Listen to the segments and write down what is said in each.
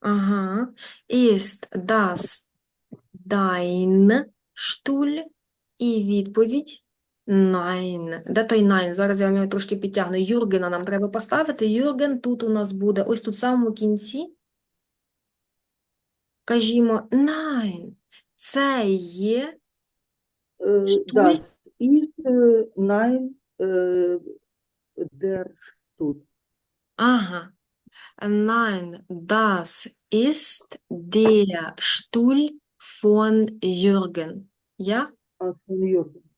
Ага. Ist das dein Stuhl? І відповідь Nein. Де той Nein? Зараз я вам його трошки підтягну. Юргена нам треба поставити. Юрген тут у нас буде, ось тут в самому кінці. Кажімо Nein. Це є Äh, Das ist äh, nein äh, der Stuhl. Ага. Nein, das ist der Stuhl von Jürgen. Ja? А, von Jürgen.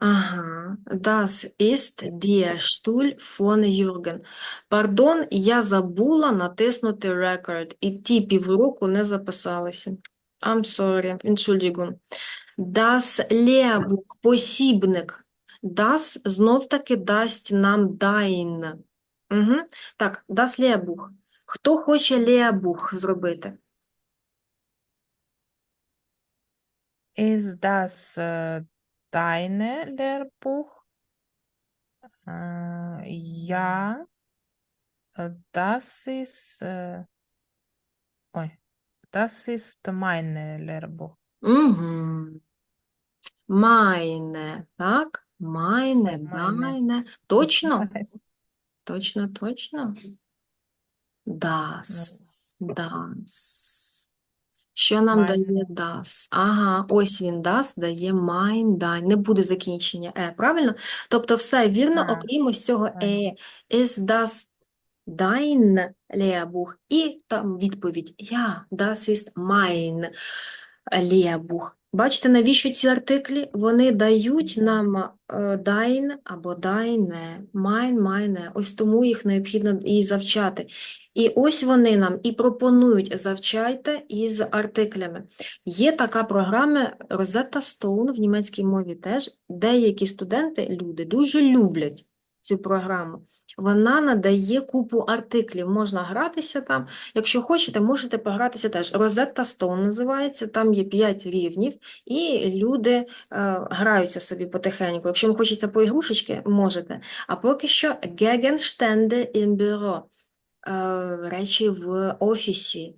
Ага, das ist der Stuhl von Jürgen. Пардон, я забула натиснути record, і ті півроку не записалися. I'm sorry, Entschuldigung. Das Lehrbuch, посібник. Das знов-таки дасть нам dein. Угу. Так, das Lehrbuch. Хто хоче Lehrbuch зробити? Ist das äh, deine Lehrbuch? Äh, ja, äh, das ist, äh, ой, das ist mein Lehrbuch. Угу. Meine, так? Meine, Meine. deine. Точно? Точно, точно. Das, das. Що нам Mein. дає das? Ага, ось він das дає mein, dein. Не буде закінчення е, правильно? Тобто все вірно, Так, окрім ось цього так. е. Ist das dein Lehrbuch? І там відповідь Ja, das ist mein Lehrbuch. Бачите, навіщо ці артиклі? Вони дають нам е, dein або deine, mein, meine. Ось тому їх необхідно і завчати. І ось вони нам і пропонують завчайте із артиклями. Є така програма Rosetta Stone в німецькій мові теж. Деякі студенти, люди дуже люблять цю програму. Вона надає купу артиклів, можна гратися там. Якщо хочете, можете погратися теж. Rosetta Stone називається, там є 5 рівнів, і люди е, граються собі потихеньку. Якщо вам хочеться по ігрушечки, можете. А поки що Gegenstände im Büro. Е, Речі в офісі.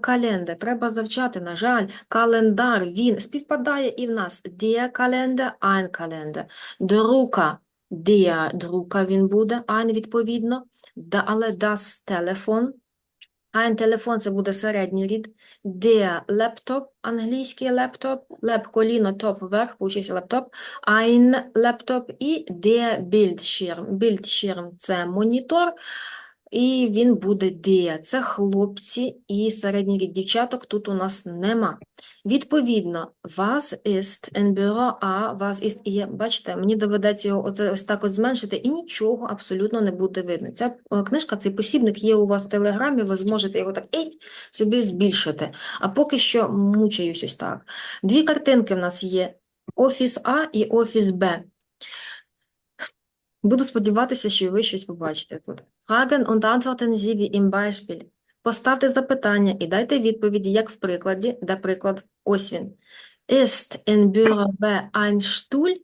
Kalender. Треба завчати, на жаль. Календар, він співпадає і в нас. Ein Kalender. Друка, der друка він буде, ein відповідно. Да, але das телефон. Ein телефон це буде середній рід. Der Laptop, англійський лептоп. Леп коліно, топ вверх, получився лептоп. Ein лептоп і der Bildschirm. Bildschirm – це монітор. І він буде der. Це хлопці і середній рід дівчаток тут у нас нема. Відповідно, was ist ein Büro, а was ist є. Бачите, мені доведеться його оце ось так от зменшити, і нічого абсолютно не буде видно. Ця е, книжка, цей посібник є у вас в Телеграмі, ви зможете його так еть, собі збільшити. А поки що мучаюсь ось так. Дві картинки в нас є: Офіс А і Офіс Б. Буду сподіватися, що ви щось побачите тут. Fragen antworten Sie wie im Beispiel. Поставте запитання і дайте відповіді, як в прикладі, де приклад, ось він. Ist in Büro B ein Stuhl?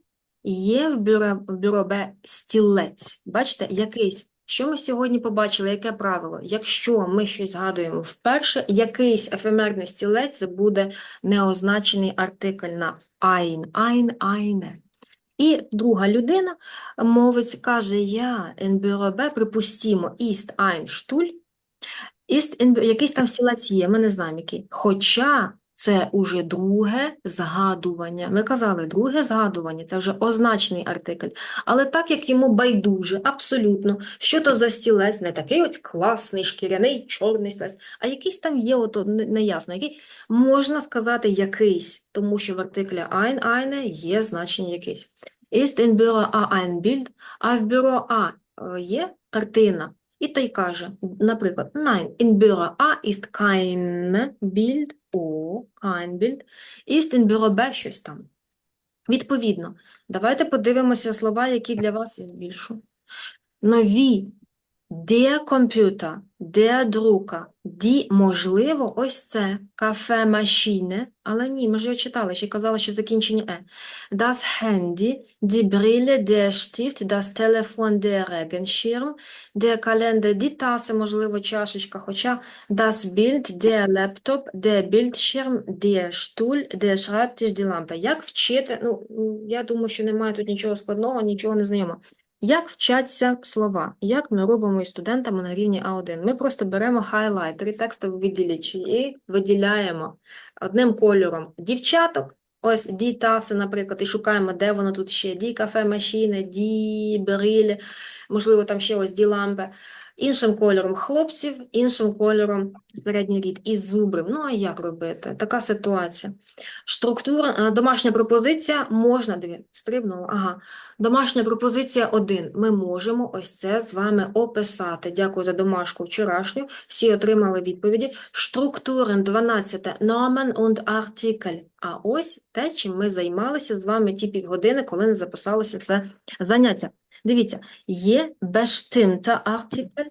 Є в бюро, в бюро Б стілець. Бачите, якийсь. Що ми сьогодні побачили? Яке правило? Якщо ми щось згадуємо вперше, якийсь ефемерний стілець буде неозначений артикль на ein, ein, eine. І друга людина, мовець, каже, я НБРБ, припустімо, іст ein Stuhl, ist якийсь там стілець є, ми не знаємо який. Хоча це уже друге згадування. Ми казали, друге згадування, це вже означений артикль. Але так як йому байдуже, абсолютно, що то за стілець, не такий от класний, шкіряний, чорний стілець, а якийсь там є, ото неясно, який, можна сказати якийсь, тому що в артиклі ein, eine є значення якийсь. Ist in Büro A ein Bild, а в бюро А е, є картина. І той каже, наприклад, Nein, in Büro A ist kein Bild, O, kein Bild, ist in Büro B щось там. Відповідно, давайте подивимося слова, які для вас є більшу. Нові Der Computer, der Drucker, die, можливо, ось це, Kaffeemaschine, але ні, ми ж його читали, ще казали, що закінчення е. Das Handy, die Brille, der Stift, das Telefon, der Regenschirm, der Kalender, die Tasse, можливо, чашечка, хоча das Bild, der Laptop, der Bildschirm, der Stuhl, der Schreibtisch, die Lampe. Як вчити? Ну, я думаю, що немає тут нічого складного, нічого не знайомого. Як вчаться слова? Як ми робимо із студентами на рівні А1? Ми просто беремо хайлайтери, текстові виділячі і виділяємо одним кольором дівчаток, ось ді таси, наприклад, і шукаємо, де воно тут ще, ді кафе машини, ді бериль, можливо, там ще ось ді лампи. Іншим кольором хлопців, іншим кольором середній рід і зубрів. Ну, а як робити? Така ситуація. Структура, е, домашня пропозиція можна, диві, стрибнула, ага. Домашня пропозиція 1. Ми можемо ось це з вами описати. Дякую за домашку вчорашню. Всі отримали відповіді. Структурен 12. Nomen und Artikel. А ось те, чим ми займалися з вами ті півгодини, коли не записалося це заняття. Дивіться, є bestimmter Artikel,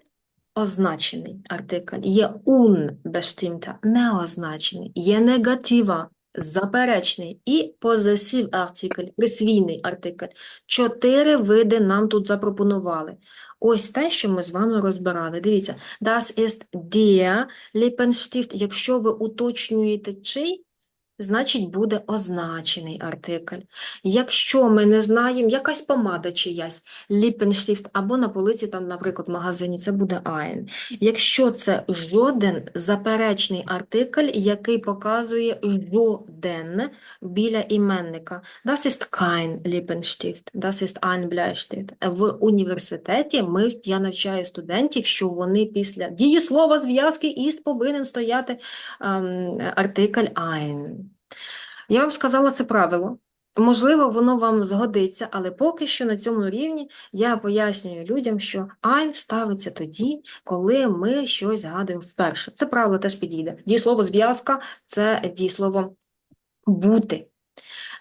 означений артикль, є unbestimmter, неозначений, є негатива, заперечний і possessive article, присвійний артикль. Чотири види нам тут запропонували. Ось те, що ми з вами розбирали. Дивіться, das ist der Lippenstift. Якщо ви уточнюєте чий, значить буде означений артикль. Якщо ми не знаємо, якась помада чиясь, Lippenstift, або на полиці, там, наприклад, в магазині, це буде ein. Якщо це жоден заперечний артикль, який показує жоден біля іменника. Das ist kein Lippenstift, das ist ein Bleistift. В університеті ми, я навчаю студентів, що вони після дієслова зв'язки «ist» повинен стояти ем, артикль ein. Я вам сказала це правило. Можливо, воно вам згодиться, але поки що на цьому рівні я пояснюю людям, що ein ставиться тоді, коли ми щось згадуємо вперше. Це правило теж підійде. Дієслово зв'язка – це дієслово бути.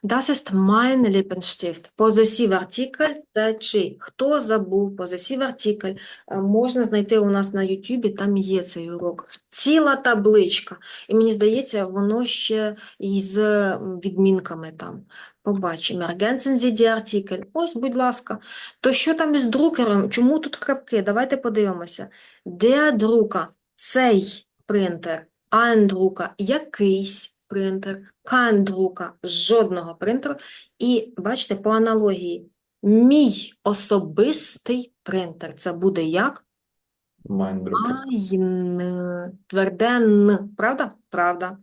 Das ist mein Lippenstift. Possessive артикль – це чи. Хто забув поссessive артикль? Можна знайти у нас на Ютубі, там є цей урок. Ціла табличка. І мені здається, воно ще із відмінками там. Побачимо. Ergänzen Sie die Artikel. Ось, будь ласка. То що там із друкером? Чому тут крапки? Давайте подивимося. Der Drucker – цей принтер. Ein Drucker – якийсь принтер. Kein – жодного принтеру. І, бачите, по аналогії, мій особистий принтер. Це буде як? Майндрук. Айн. Тверде Н. Правда? Правда.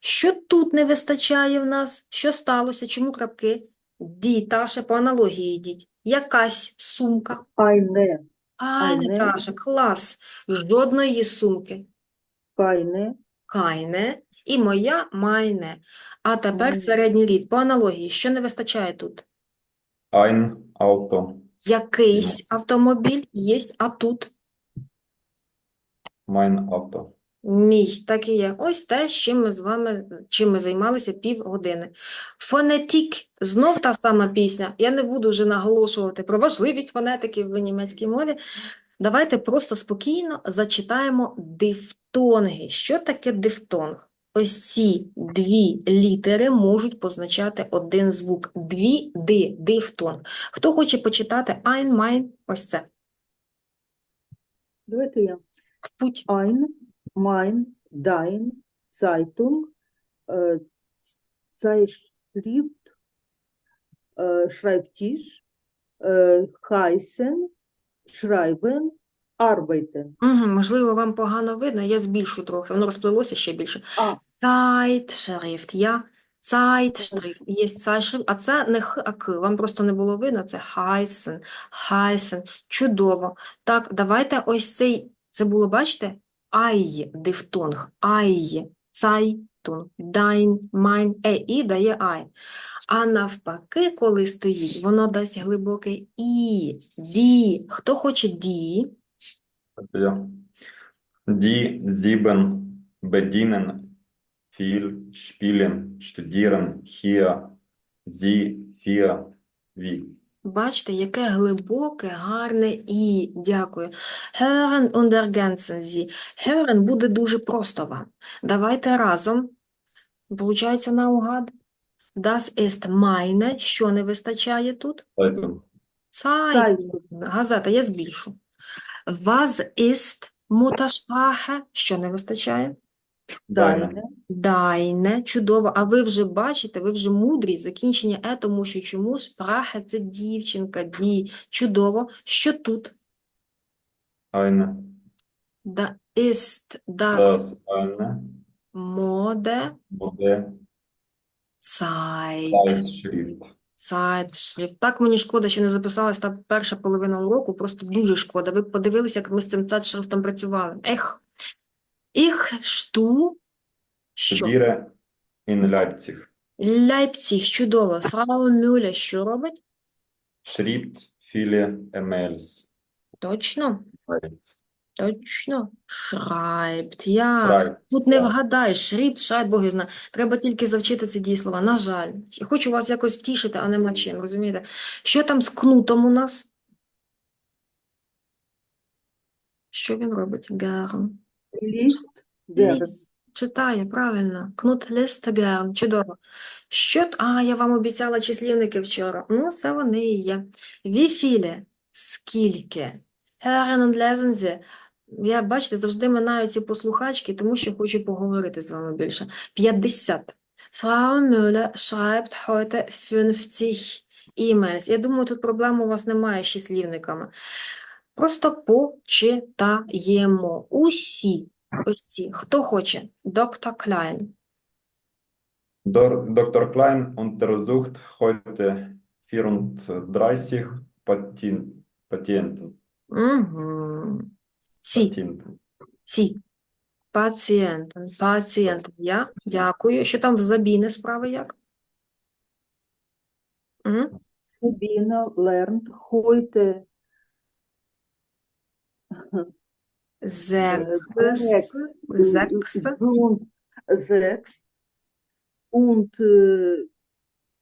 Що тут не вистачає в нас? Що сталося? Чому крапки? Ді, Таша, по аналогії йдіть. Якась сумка. Eine, Ай, Айне. Таша, клас. Жодної сумки. keine, Кайне. І моя майне. А тепер середній рід. По аналогії, що не вистачає тут? Ein Auto. Якийсь автомобіль є, а тут Mein Auto. Мій, так і є. Ось те, з чим ми з вами, чим ми займалися півгодини. Фонетік, знов та сама пісня. Я не буду вже наголошувати про важливість фонетики в німецькій мові. Давайте просто спокійно зачитаємо дифтонги. Що таке дифтонг? Ось ці дві літери можуть позначати один звук. Дві ди, дифтонг. Хто хоче почитати ein, mein, ось це. давайте я. В путь. Ein, mein, dein, Zeitung, äh, Zeitschrift, äh, Schreibtisch, äh, heißen, schreiben, arbeiten. Угу, можливо, вам погано видно, я збільшу трохи, воно розплилося ще більше. А. Zeitschrift, я Zeitschrift, є Zeitschrift, а це не х, а к, вам просто не було видно, це heißen, heißen, чудово. Так, давайте ось цей, це було, бачите, ай, дифтонг, ай, Zeitung, dein, mein, е, і дає ай. А навпаки, коли стоїть, воно дасть глибоке і, ді. Хто хоче ді? Это я. Die sieben bedienen viel, spielen, studieren, hier, sie, wir, wie. Бачите, яке глибоке, гарне і. Дякую. Hören und ergänzen Sie. Hören буде дуже просто вам. Давайте разом. Получається наугад. Das ist meine. Що не вистачає тут? Zeitung. Zeitung. Газета, я збільшу. Was ist Muttersprache? Що не вистачає? Deine. Дайне, чудово. А ви вже бачите, ви вже мудрі, закінчення е, тому що чому Sprache – це дівчинка, ді, чудово. Що тут? Eine. Da ist das Das eine. Mode Mode. Zeit. Zeitschrift. Zeitschrift. Так мені шкода, що не записалась та перша половина уроку, просто дуже шкода. Ви б подивилися, як ми з цим Zeitschrifтом працювали. Ех. Ich stu, що? Studiere in Leipzig. Лейпціг, чудово. Фрау Мюллер що робить? Schreibt viele E-Mails. Точно? Точно. Schreibt. Як? Schreibt. Тут не так. вгадаєш. Шрифт, шайт, Бог його знає. Треба тільки завчити ці дієслова. На жаль. Я хочу вас якось втішити, а нема чим, розумієте? Що там з кнутом у нас? Що він робить? Герн. Ліст. Герн. Читає, правильно. Кнут лист. Чудово. Що... А, я вам обіцяла числівники вчора. Ну, це вони і є. Віфіле. Скільки? Lesen Sie. Я, бачите, завжди минаю ці послухачки, тому що хочу поговорити з вами більше. 50. Frau Müller schreibt heute 50 emails. Я думаю, тут проблем у вас немає з числівниками. Просто почитаємо. Усі. Ось ці. Хто хоче? Доктор Клайн. Dor Dr. Klein untersucht heute 34 Patien Patienten. Угу. Ці. Ці. Пацієнтен. Пацієнт. Я. Дякую. Що там в Забіни справи як? М? Sabine lernt heute Sechs, und sechs und äh,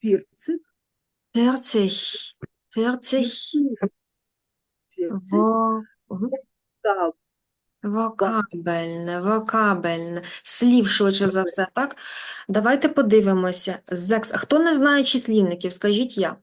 40, 40. 40. 40 Во... Мгм. Вокабельне, вокабельне. Слів швидше за все, так? Давайте подивимося. Зекс. Хто не знає числівників, скажіть я.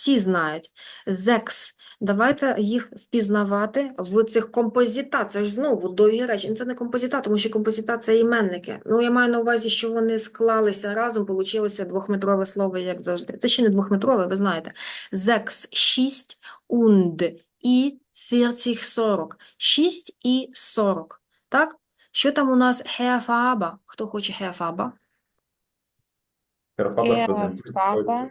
Всі знають. Зекс. Давайте їх впізнавати в цих композита. Це ж знову довгі речі. Ну, Це не композита, тому що композита – це іменники. Ну, я маю на увазі, що вони склалися разом, получилося двохметрове слово, як завжди. Це ще не двохметрове, ви знаєте. Зекс – 6, унд і 40, 40. 6 і 40. Так? Що там у нас Хеафаба? Хто хоче Хеафаба? Herr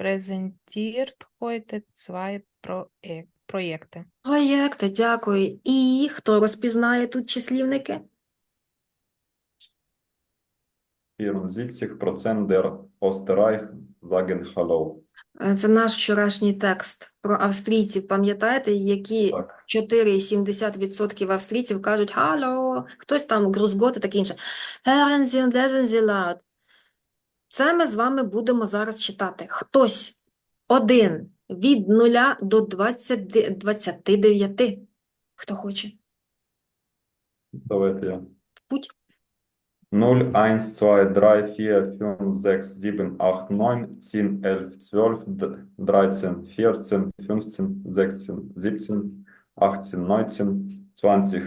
präsentiert heute zwei Projek Projekte. Проєкти, дякую. І хто розпізнає тут числівники? 74% der Österreich sagen Hallo. Е, Це наш вчорашній текст про австрійців. Пам'ятаєте, які Так. 4,7% австрійців кажуть «Халло», хтось там «Грузгот» і таке інше. «Hören Sie und lesen Sie laut». Це ми з вами будемо зараз читати. Хтось один від 0 до 20, 29. Хто хоче? Давайте я. Путь. 0, 1, 2, 3, 4, 5, 6, 7, 8, 9, 10, 11, 12, d- 13, 14, 15, 16, 17, 18, 19, 20,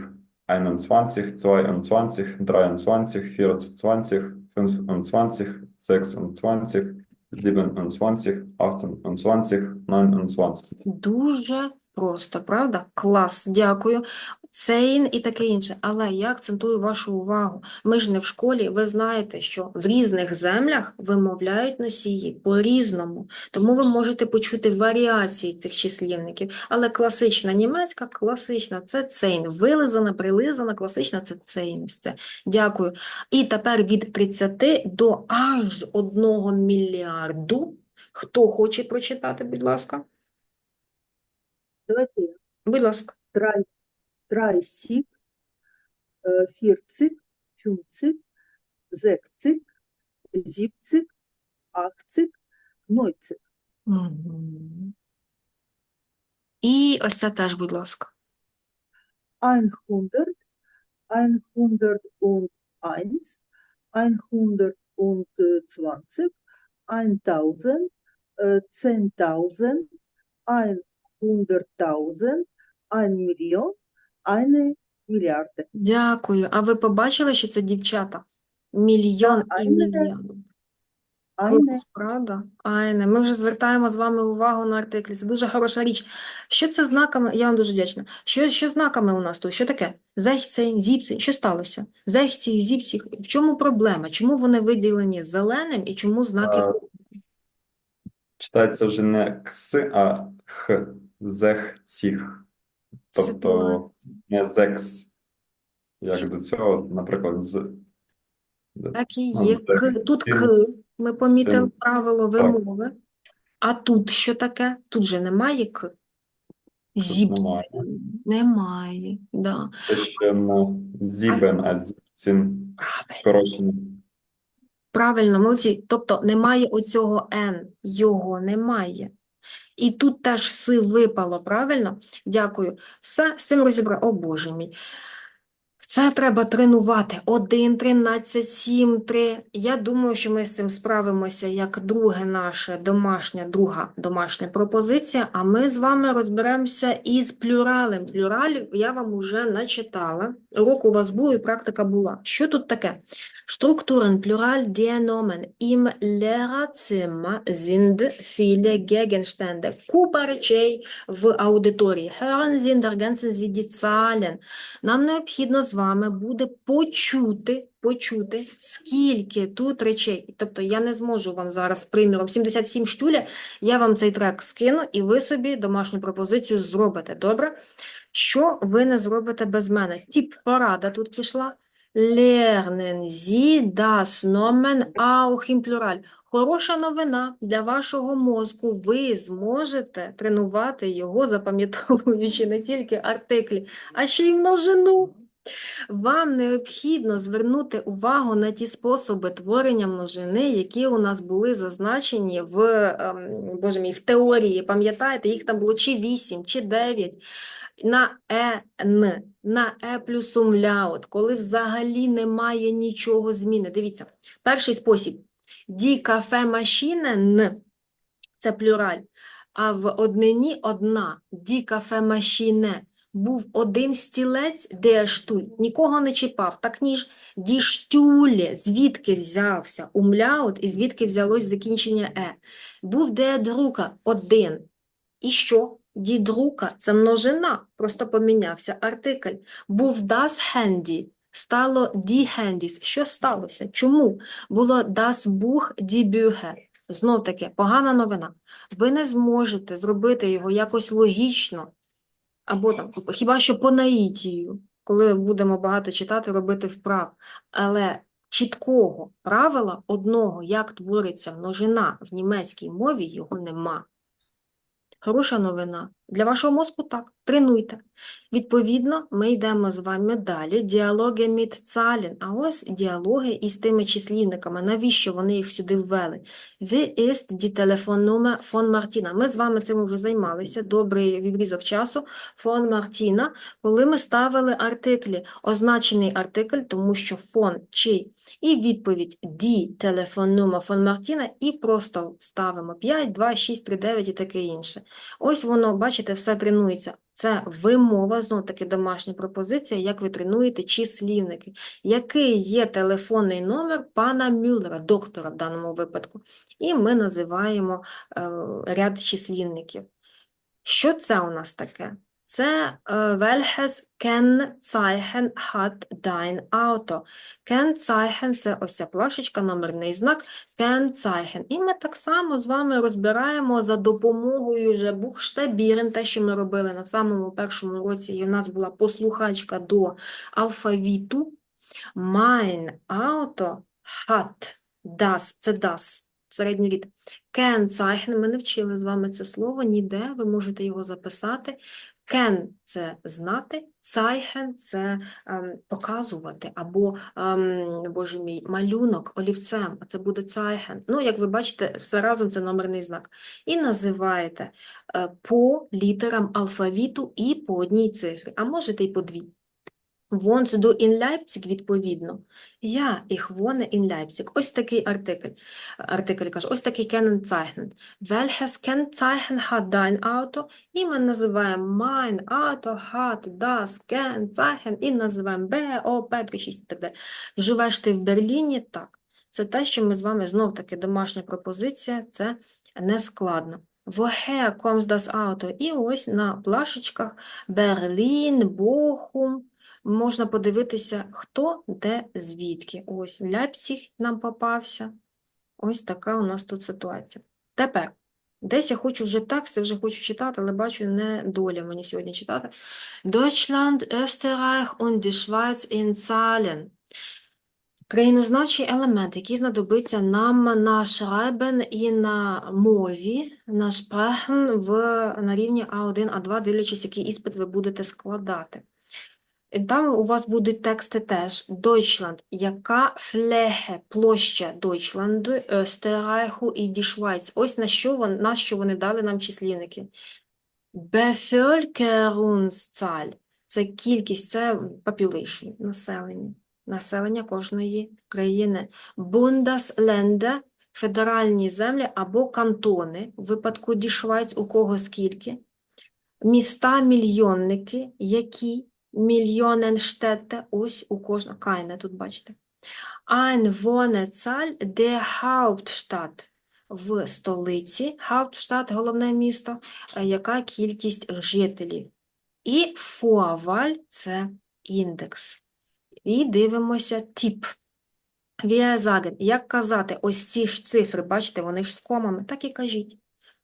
21, 22, 23, 24, 25, 26, 27, 28, 29. Дуже просто, правда? Клас, дякую. Цейн і таке інше. Але я акцентую вашу увагу. Ми ж не в школі, ви знаєте, що в різних землях вимовляють носії по-різному. Тому ви можете почути варіації цих числівників. Але класична німецька, класична – це цейн. Вилизана, прилизана, класична – це цейн. Це. Дякую. І тепер від 30 до аж 1 мільярду. Хто хоче прочитати, будь ласка? Давайте. Будь ласка. 30, 30, äh, 40, 50, 60, 70, 80, 90. Мгм. І ось це теж, будь ласка. 100, 101, 120, 1000, äh, 10.000, 100.000, 1 мільйон, 1 мільярди. Дякую. А ви побачили, що це дівчата? Мільйон і Айне. мільйон. Eine, Клас, правда? Айне. Ми вже звертаємо з вами увагу на артиклі. Це дуже хороша річ. Що це знаками? Я вам дуже вдячна. Що, що знаками у нас тут? Що таке? Зехцей, зіпцей. Що сталося? Зехцей, зіпцей. В чому проблема? Чому вони виділені зеленим і чому знаки? А, Читається вже не кс, а х. Зехціх. Тобто не зекс. Як до цього, наприклад, з. Так і Ну, є. К, тут К. Ми помітили правило вимови. А тут що таке? Тут же немає К. Зіпцей. немає. Да. Це ще не зібен, а зібцін Правильно. скорочення. Правильно, молодці. Тобто немає оцього Н, його немає. І тут теж си випало, правильно? Дякую. Все, з цим розібрали. О, Боже мій. Це треба тренувати. 1, 13, 7, 3. Я думаю, що ми з цим справимося як друге наше домашня, друга домашня пропозиція, а ми з вами розберемося із плюралем. Плюраль я вам уже начитала. Урок у вас був і практика була. Що тут таке? Plural der Nomen. Im Lehrerzimmer sind viele Gegenstände. Купа речей в аудиторії. Hören Sie und ergänzen Sie. Нам необхідно з вами буде почути, почути, скільки тут речей. Тобто я не зможу вам зараз, приміром, 77 штуля, я вам цей трек скину, і ви собі домашню пропозицію зробите. Добре? Що ви не зробите без мене? Тіп порада тут пішла. Lernen Sie das Nomen auch im Plural. Хороша новина для вашого мозку. Ви зможете тренувати його, запам'ятовуючи не тільки артиклі, а ще й множину. Вам необхідно звернути увагу на ті способи творення множини, які у нас були зазначені в, ем, Боже мій, в теорії. Пам'ятаєте, їх там було чи 8, чи 9 на ен, на е плюс умляут, коли взагалі немає нічого зміни. Дивіться, перший спосіб. Ді кафе машинен – це плюраль, а в однині одна. Ді кафе машине. Був один стілець, де штуль, нікого не чіпав, так ніж ді штюлі, звідки взявся умляут і звідки взялось закінчення е. Був де друка, один. І що? Ді друка – це множина, просто помінявся артикль. Був das Handy, стало die Handys. Що сталося? Чому? Було das Buch, die Bücher. Знов таки, погана новина. Ви не зможете зробити його якось логічно, або там, хіба що по наїтію, коли будемо багато читати, робити вправ. Але чіткого правила одного, як твориться множина в німецькій мові, його нема. Хороша новина. Для вашого мозку так. Тренуйте. Відповідно, ми йдемо з вами далі. Діалоги mit А ось діалоги із тими числівниками. Навіщо вони їх сюди ввели? Wie ist die Telefonnummer von Martina? Ми з вами цим вже займалися. Добрий відрізок часу. Von Martina, коли ми ставили артиклі. Означений артикль, тому що фон чий. І відповідь die Telefonnummer von Martina. І просто ставимо 5, 2, 6, 3, 9 і таке інше. Ось воно, бачите, все тренується. Це вимова, знов таки домашня пропозиція, як ви тренуєте числівники. Який є телефонний номер пана Мюллера, доктора в даному випадку. І ми називаємо е, ряд числівників. Що це у нас таке? Це е, welches Kennzeichen hat dein Auto? Kennzeichen – це ось ця плашечка, номерний знак. Kennzeichen. І ми так само з вами розбираємо за допомогою вже Buchstabieren, те, що ми робили на самому першому році, і у нас була послухачка до алфавіту. Mein Auto hat das, це das, середній рід. Kennzeichen, ми не вчили з вами це слово ніде, ви можете його записати. Кен – це знати, цайхен – це ем, показувати, або, ем, боже мій, малюнок олівцем, а це буде цайхен. Ну, як ви бачите, все разом це номерний знак. І називаєте е, по літерам алфавіту і по одній цифрі, а можете і по дві. Wohnst du in відповідно. Я, ich wohne in Leipzig. Ось такий артикль. Артикль каже, ось такий Kennzeichen. Welches Kennzeichen hat dein Auto? І ми називаємо mein Auto hat das Kennzeichen і називаємо B, O, P, 3, 6 і так далі. Живеш ти в Берліні? Так. Це те, що ми з вами знов-таки домашня пропозиція, це не складно. Woher kommt das Auto? І ось на плашечках Берлін, Бохум. Можна подивитися, хто, де, звідки. Ось Ляпціг нам попався. Ось така у нас тут ситуація. Тепер, десь я хочу вже тексти, вже хочу читати, але бачу, не доля мені сьогодні читати. Deutschland, Österreich und die Schweiz in Zahlen. Країнознавчий елемент, який знадобиться нам на Schreiben і на мові, на Sprechen в, на рівні А1, А2, дивлячись, який іспит ви будете складати. Там у вас будуть тексти теж. Deutschland. Яка Fläche, площа Deutschlandu, Österreichu і die Schweiz. Ось на що, вон, на що вони дали нам числівники. Bevölkerungszahl. Це кількість, це population, населення. Населення кожної країни. Bundesländer – федеральні землі або кантони. В випадку die Schweiz у кого скільки. Міста-мільйонники, які Millionenstädte, ось у кожного, keine, тут бачите. Einwohnerzahl der Hauptstadt, в столиці, Hauptstadt, головне місто, е, яка кількість жителів. І Vorwahl – це індекс. І дивимося тип. Sagen, як казати, ось ці ж цифри, бачите, вони ж з комами, так і кажіть.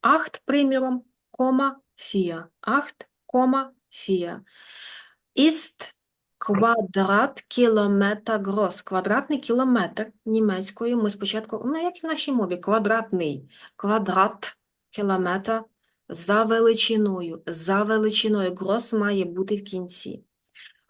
8, приміром, кома, 4. 8, кома, 4. Ist Quadratkilometer groß. Квадратний кілометр німецькою ми спочатку, ну як і в нашій мові, квадратний. Квадрат, кілометр за величиною. За величиною. Groß має бути в кінці.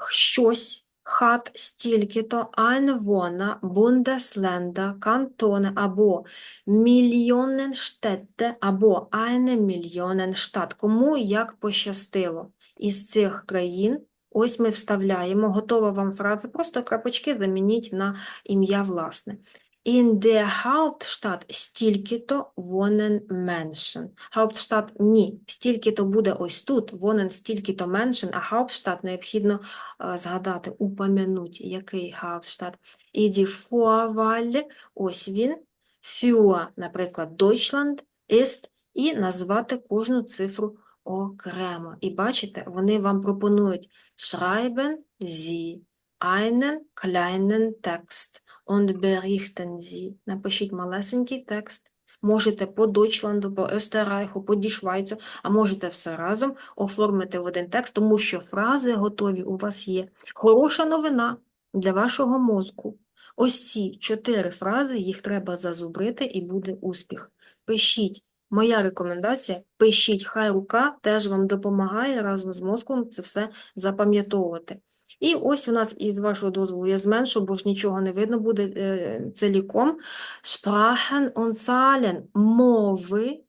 Щось, хат, стільки-то, Einwohner, Bundesländer, кантони або Millionenstädte або eine Millionenstadt. Кому як пощастило із цих країн. Ось ми вставляємо, готова вам фраза, просто крапочки замініть на ім'я власне. In der Hauptstadt стільки-то wohnen Menschen. Hauptstadt – ні, стільки-то буде ось тут, wohnen стільки-то Menschen, а Hauptstadt необхідно е, згадати, упомянуть, який Hauptstadt. І die ось він, für, наприклад, Deutschland, ist, і назвати кожну цифру окремо. І бачите, вони вам пропонують schreiben Sie einen kleinen Text und berichten Sie. Напишіть малесенький текст. Можете по Дойчланду, по Österreichu, по Дішвайцу, а можете все разом оформити в один текст, тому що фрази готові у вас є. Хороша новина для вашого мозку. Ось ці чотири фрази, їх треба зазубрити і буде успіх. Пишіть. Моя рекомендація – пишіть, хай рука теж вам допомагає разом з мозком це все запам'ятовувати. І ось у нас, із вашого дозволу, я зменшу, бо ж нічого не видно буде ціліком. Sprachen und Zahlen – мови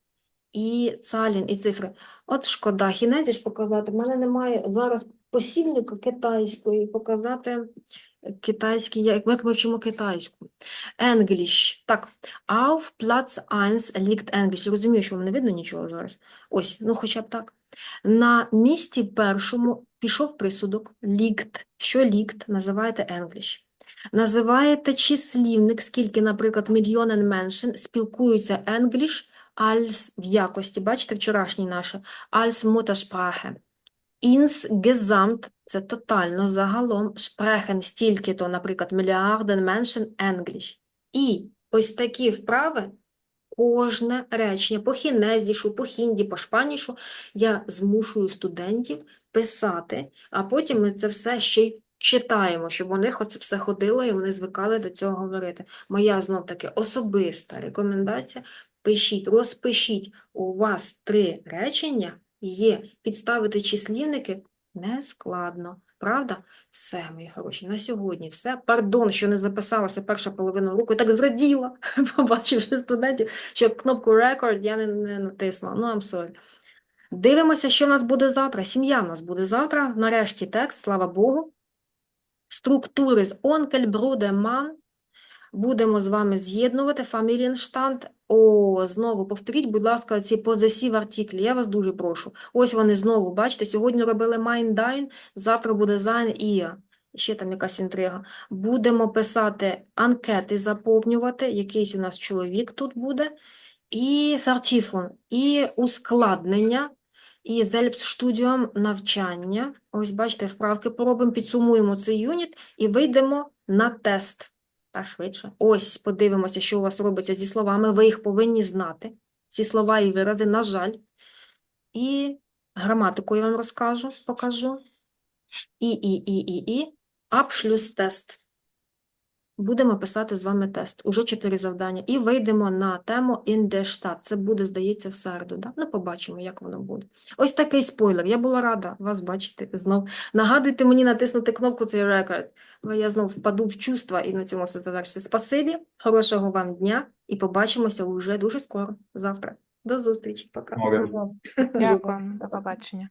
і Zahlen, і цифри. От шкода, хінець ж показати. В мене немає зараз посібника китайської, показати китайський, як ми вчимо китайську. English. Так, auf Platz 1 liegt English. Розумію, що вам не видно нічого зараз. Ось, ну хоча б так. На місці першому пішов присудок liegt. Що liegt? Називаєте English. Називаєте числівник, скільки, наприклад, мільйонен меншин спілкуються English als в якості, бачите, вчорашній наше, als Muttersprache. Insgesamt – це тотально, загалом, sprechen стільки-то, наприклад, мільярден меншин English. І ось такі вправи, кожне речення по хінезішу, по хінді, по шпанішу я змушую студентів писати, а потім ми це все ще й читаємо, щоб у них оце все ходило і вони звикали до цього говорити. Моя знов-таки особиста рекомендація – пишіть, розпишіть у вас три речення є. Підставити числівники не складно. Правда? Все, мої хороші, на сьогодні все. Пардон, що не записалася перша половина уроку. Я так зраділа, побачивши студентів, що кнопку Record я не, не натисла. Ну, I'm sorry. Дивимося, що в нас буде завтра. Сім'я в нас буде завтра. Нарешті текст, слава Богу. Структури з онкель, бруде, ман. Будемо з вами з'єднувати фамілієнштанд. О, знову повторіть, будь ласка, ці позесів артиклі. Я вас дуже прошу. Ось вони знову, бачите, сьогодні робили dein, завтра буде sein, ihr. Ще там якась інтрига. Будемо писати анкети, заповнювати. Якийсь у нас чоловік тут буде. І Vertiefung, і ускладнення, і Selbststudium навчання. Ось, бачите, вправки поробимо, підсумуємо цей юніт і вийдемо на тест. Та швидше. Ось, подивимося, що у вас робиться зі словами. Ви їх повинні знати. Ці слова і вирази, на жаль. І граматику я вам розкажу, покажу. І, і, і, і, і. Abschlusstest. Будемо писати з вами тест. Уже чотири завдання. І вийдемо на тему Stadt. Це буде, здається, в середу. Да? Ну, побачимо, як воно буде. Ось такий спойлер. Я була рада вас бачити знов. Нагадуйте мені натиснути кнопку цей рекорд, бо я знов впаду в чувства і на цьому все завершиться. Спасибі, хорошого вам дня і побачимося уже дуже скоро, завтра. До зустрічі. Пока. Дякую, до побачення.